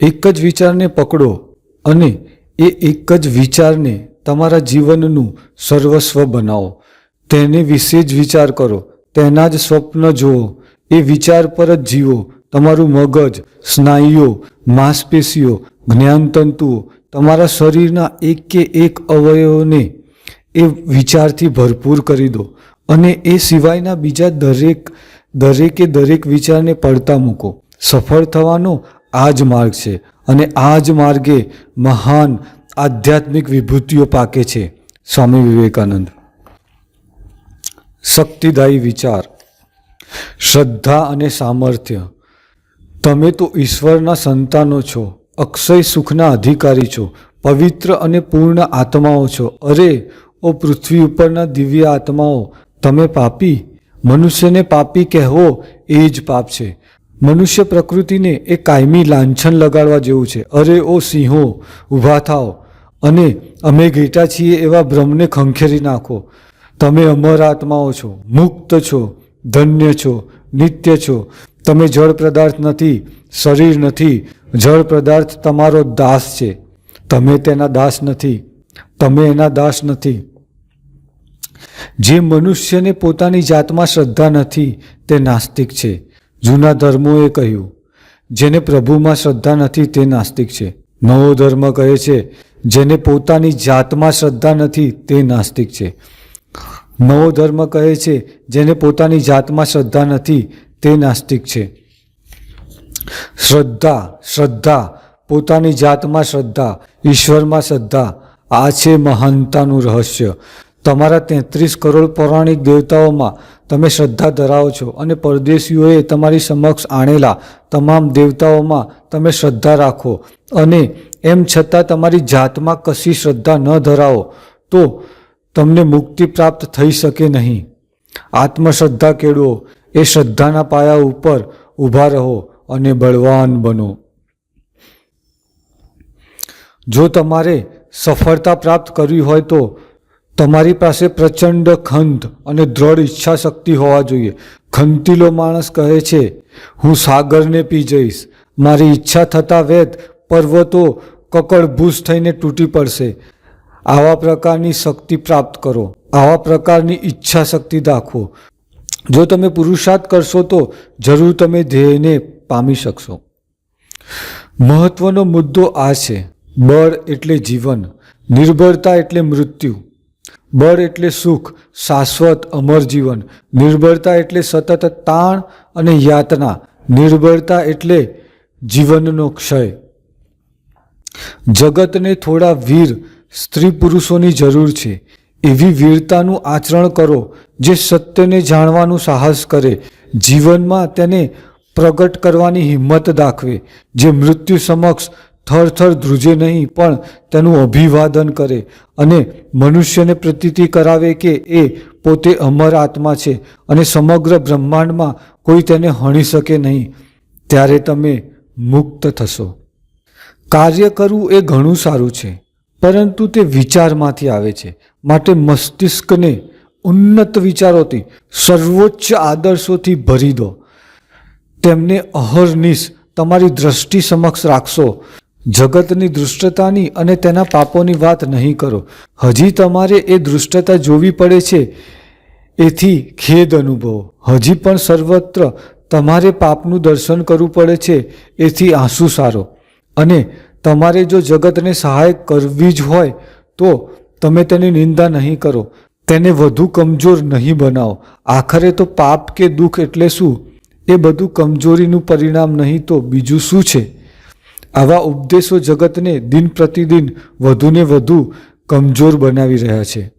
એક જ વિચારને પકડો અને એ એક જ વિચારને તમારા જીવનનું સર્વસ્વ બનાવો. તેને વિશે જ વિચાર કરો. તેના જ સ્વપ્ન જુઓ. એ વિચાર પર જ જીવો. તમારું મગજ, સ્નાયુઓ, માંસપેશીઓ, જ્ઞાનતંતુઓ, તમારા શરીરના એક કે એક અવયવોને એ વિચારથી ભરપૂર કરી દો અને એ સિવાયના બીજા દરેક, દરેકે દરેક વિચારને પડતા મૂકો. સફળ થવાનો આ જ માર્ગ છે અને આ જ માર્ગે મહાન આધ્યાત્મિક વિભૂતિઓ પાકે છે. સ્વામી વિવેકાનંદ. શક્તિદાયી વિચાર, શ્રદ્ધા અને સામર્થ્ય. તમે તો ઈશ્વરના સંતાનો છો, અક્ષય સુખના અધિકારી છો, પવિત્ર અને પૂર્ણ આત્માઓ છો. અરે, ઓ પૃથ્વી ઉપરના દિવ્ય આત્માઓ, તમે પાપી? મનુષ્યને પાપી કહેવો એ જ પાપ છે. મનુષ્ય પ્રકૃતિને એ કાયમી લાંછન લગાડવા જેવું છે. અરે ઓ સિંહો, ઊભા થાઓ અને અમે ઘેટા છીએ એવા ભ્રમને ખંખેરી નાખો. તમે અમર આત્માઓ છો, મુક્ત છો, ધન્ય છો, નિત્ય છો. તમે જળ પદાર્થ નથી, શરીર નથી. જળ પદાર્થ તમારો દાસ છે. તમે તેના દાસ નથી. તમે એના દાસ નથી. જે મનુષ્યને પોતાની જાતમાં શ્રદ્ધા નથી, તે નાસ્તિક છે. જૂના ધર્મોએ કહ્યું, જેને પ્રભુમાં શ્રદ્ધા નથી તે નાસ્તિક છે. નવો ધર્મ કહે છે, જેને પોતાની જાતમાં શ્રદ્ધા નથી તે નાસ્તિક છે. નવો ધર્મ કહે છે, જેને પોતાની જાતમાં શ્રદ્ધા નથી તે નાસ્તિક છે. શ્રદ્ધા શ્રદ્ધા, પોતાની જાતમાં શ્રદ્ધા, ઈશ્વરમાં શ્રદ્ધા, આ છે મહાનતાનું રહસ્ય. તમારા તેત્રીસ કરોડ પૌરાણિક દેવતાઓમાં તમે શ્રદ્ધા ધરાવો છો અને પરદેશીઓએ તમારી સમક્ષ આણેલા તમામ દેવતાઓમાં તમે શ્રદ્ધા રાખો. અને એમ છતાં તમારી જાતમાં કશી શ્રદ્ધા ન ધરાવો તો તમને મુક્તિ પ્રાપ્ત થઈ શકે નહીં. આત્મશ્રદ્ધા કેળવો, એ શ્રદ્ધાના પાયા ઉપર ઊભા રહો અને બળવાન બનો. જો તમારે સફળતા પ્રાપ્ત કરવી હોય તો તમારી પાસે પ્રચંડ ખંત અને દ્રઢ ઈચ્છા શક્તિ હોવા જોઈએ. ખંતીલો માણસ કહે છે, હું સાગરને પી જઈશ. મારી ઈચ્છા થતાં વેત પર્વતો કકળભૂસ થઈને તૂટી પડશે. આવા પ્રકારની શક્તિ પ્રાપ્ત કરો. આવા પ્રકારની ઈચ્છા શક્તિ દાખવો. જો તમે પુરુષાર્થ કરશો તો જરૂર તમે ધ્યેયને પામી શકશો. મહત્વનો મુદ્દો આ છે. બળ એટલે જીવન નિર્બળતા એટલે મૃત્યુ. બળ એટલે સુખ, શાશ્વત અમર જીવન નિર્બળતા એટલે સતત તાણ અને યાતના નિર્બળતા એટલે જીવનનો ક્ષય. જગતને થોડા વીર સ્ત્રી પુરુષોની જરૂર છે. એવી વીરતાનું આચરણ કરો જે સત્યને જાણવાનું સાહસ કરે. જીવનમાં તેને પ્રગટ કરવાની હિંમત દાખવે, જે મૃત્યુ સમક્ષ થરથર ધ્રુજે નહીં, પણ તેનું અભિવાદન કરે અને મનુષ્યને પ્રતીતિ કરાવે કે એ પોતે અમર આત્મા છે અને સમગ્ર બ્રહ્માંડમાં કોઈ તેને હણી શકે નહીં. ત્યારે તમે મુક્ત થશો. કાર્ય કરવું એ ઘણું સારું છે, પરંતુ તે વિચારમાંથી આવે છે. માટે મસ્તિષ્કને ઉન્નત વિચારોથી, સર્વોચ્ચ આદર્શોથી ભરી દો. તેમને અહર્નિશ તમારી દ્રષ્ટિ સમક્ષ રાખશો. જગતની દુષ્ટતાની અને તેના પાપોની વાત નહીં કરો. હજી તમારે એ દૃષ્ટતા જોવી પડે છે, એથી ખેદ અનુભવો. હજી પણ સર્વત્ર તમારે પાપનું દર્શન કરવું પડે છે, એથી આંસુ સારો. અને તમારે જો જગતને સહાય કરવી જ હોય, તો તમે તેની નિંદા નહીં કરો. તેને વધુ કમજોર નહીં બનાવો. આખરે તો પાપ કે દુઃખ એટલે શું? એ બધું કમજોરીનું પરિણામ નહીં તો બીજું શું છે? આવા ઉપદેશો જગતને દિન પ્રતિદિન વધુને વધુ કમજોર બનાવી રહ્યા છે.